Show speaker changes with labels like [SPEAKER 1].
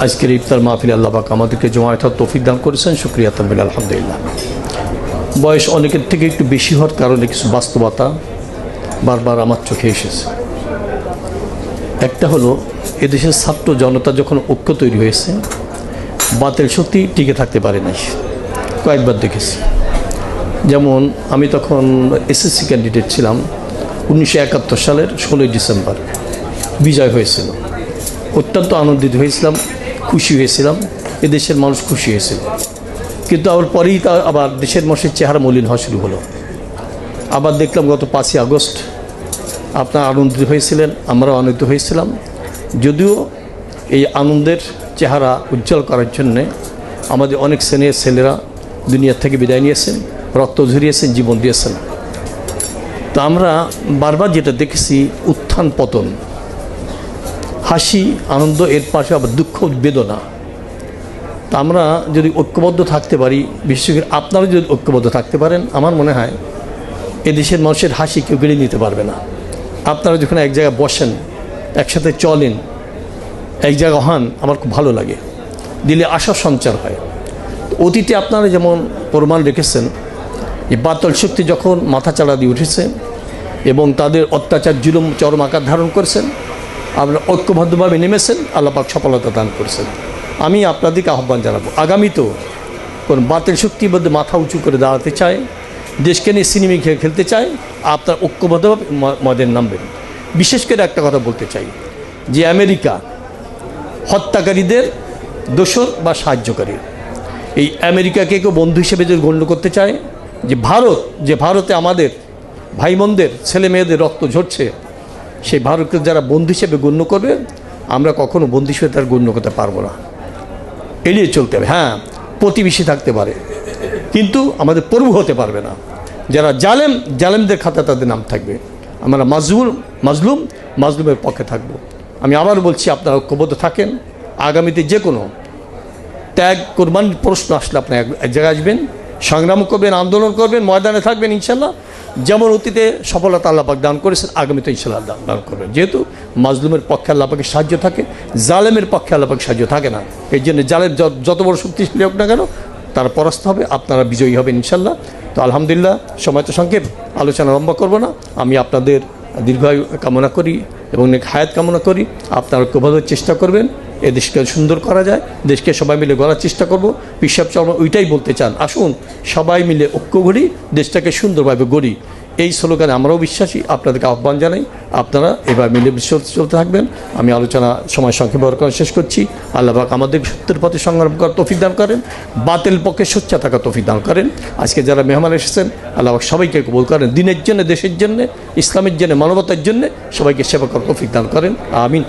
[SPEAKER 1] আজকের ইফতার মাহফিল আল্লাহ পাক আমাদেরকে জমায়েত হওয়ার তৌফিক দান করেছেন। শুক্রিয়া তামিল আলহামদুলিল্লাহ। বয়স অনেকের থেকে একটু বেশি হওয়ার কারণে কিছু বাস্তবতা বারবার আমার চোখে এসেছে। একটা হলো, এদেশের ছাত্র জনতা যখন ঐক্য তৈরি হয়েছে, বাতিল শক্তি টিকে থাকতে পারে নাই। কয়েকবার দেখেছি। যেমন, আমি তখন এসএসসি ক্যান্ডিডেট ছিলাম, উনিশশো একাত্তর সালের ষোলোই ডিসেম্বর। বিজয় হয়েছিল। অত্যন্ত আনন্দিত হয়েছিলাম। খুশি হয়েছিলাম এদেশের মানুষ খুশি হয়েছিল। কিন্তু আবার পরেই তা আবার দেশের মানুষের চেহারা মলিন হওয়া শুরু হলো। আবার দেখলাম গত পাঁচই আগস্ট আপনার আনন্দিত হয়েছিলেন, আমরাও আনন্দিত হয়েছিলাম। যদিও এই আনন্দের চেহারা উজ্জ্বল করার জন্যে আমাদের অনেক শ্রেণির ছেলেরা দুনিয়ার থেকে বিদায় নিয়েছেন, রক্ত ঝরিয়েছেন, জীবন দিয়েছেন। তো আমরা বারবার যেটা দেখেছি, উত্থান পতন। হাসি, আনন্দ, এর পাশে আবার দুঃখ বেদনা তা আমরা যদি ঐক্যবদ্ধ থাকতে পারি, বিশেষ করে আপনারা যদি ঐক্যবদ্ধ থাকতে পারেন, আমার মনে হয় এদেশের মানুষের হাসি কেউ কেড়ে নিতে পারবে না। আপনারা যখন এক জায়গায় বসেন, একসাথে চলেন, এক জায়গা হন, আমার খুব ভালো লাগে। দিলে আশা সঞ্চার হয়। অতীতে আপনারা যেমন প্রমাণ রেখেছেন, যে বাতল শক্তি যখন মাথা চাড়া দিয়ে উঠেছে এবং তাদের অত্যাচার, জুলুম, চরম আকার ধারণ করেছেন আপনারা ঐক্যবদ্ধভাবে নেমেছেন আল্লাপাক সফলতা দান করেছেন। আমি আপনাদেরকে আহ্বান জানাব, আগামীতেও কোন বাতিল শক্তির মধ্যে মাথা উঁচু করে দাঁড়াতে চায়, দেশকে নিয়ে সিনেমি খেয়ে খেলতে চায়, আপনার ঐক্যবদ্ধভাবে মদের নামবেন। বিশেষ করে একটা কথা বলতে চাই, যে আমেরিকা হত্যাকারীদের দোষর বা সাহায্যকারী। এই আমেরিকাকে কেউ বন্ধু হিসেবে যদি গণ্য করতে চায়, যে ভারত, যে ভারতে আমাদের ভাই বোনদের ছেলে মেয়েদের রক্ত ঝরছে সেই ভারতকে যারা বন্ধু হিসেবে গণ্য করবে, আমরা কখনো বন্ধু হিসেবে তার গণ্য করতে পারব না। এড়িয়ে চলতে হবে হ্যাঁ প্রতিবেশী থাকতে পারে। কিন্তু আমাদের প্রভু হতে পারবে না। যারা জালেম, জালেমদের খাতা তাদের নাম থাকবে। আমরা মাজলুম মাজলুম, মাজলুমের পক্ষে থাকব। আমি আবার বলছি, আপনারা ঐক্যবদ্ধ থাকেন। আগামীতে যে কোনো ত্যাগ, কোরবানির প্রশ্ন আসলে আপনি এক জায়গায় আসবেন। সংগ্রাম করবেন, আন্দোলন করবেন, ময়দানে থাকবেন ইনশাল্লাহ যেমন অতীতে সফলতা আল্লাপাক দান করেছেন, আগামীতে ইনশাল্লাহ দান করবেন। যেহেতু মাজলুমের পক্ষে আল্লাপাকের সাহায্য থাকে, জালেমের পক্ষে আল্লাপাকের সাহায্য থাকে না। এই জন্য জালেম যত- বড় শক্তিশালী হোক না কেন, তারা পরাস্ত হবে, আপনারা বিজয়ী হবেন ইনশাল্লাহ তো আলহামদুলিল্লাহ, সময় তো সংক্ষেপ, আলোচনা লম্বা করব না। আমি আপনাদের দীর্ঘায়ু কামনা করি এবং হায়াত কামনা করি। আপনারা ঐক্যবদ্ধ চেষ্টা করবেন। এ দেশকে সুন্দর করা যায়, দেশকে সবাই মিলে গড়ার চেষ্টা করব। পিসাব চর্মা ওইটাই বলতে চান। আসুন, সবাই মিলে ঐক্য গড়ি দেশটাকে সুন্দরভাবে গড়ি। এই স্লোগানে আমরাও বিশ্বাসী, আপনাদেরকে আহ্বান জানাই, আপনারা এবার মিলে বিশ্ব চলতে থাকবেন। আমি আলোচনা সময় সংক্ষেপে শেষ করছি। আল্লাহ পাক আমাদের সত্যের পথে সংগ্রাম করার তৌফিক দান করেন, বাতিল পক্ষে সোচ্চা থাকা তৌফিক দান করেন। আজকে যারা মেহমান এসেছেন, আল্লাহ পাক সবাইকে কবুল করেন। দিনের জন্য, দেশের জন্য, ইসলামের জন্য, মানবতার জন্য সবাইকে সেবা করার তৌফিক দান করেন। আমিন।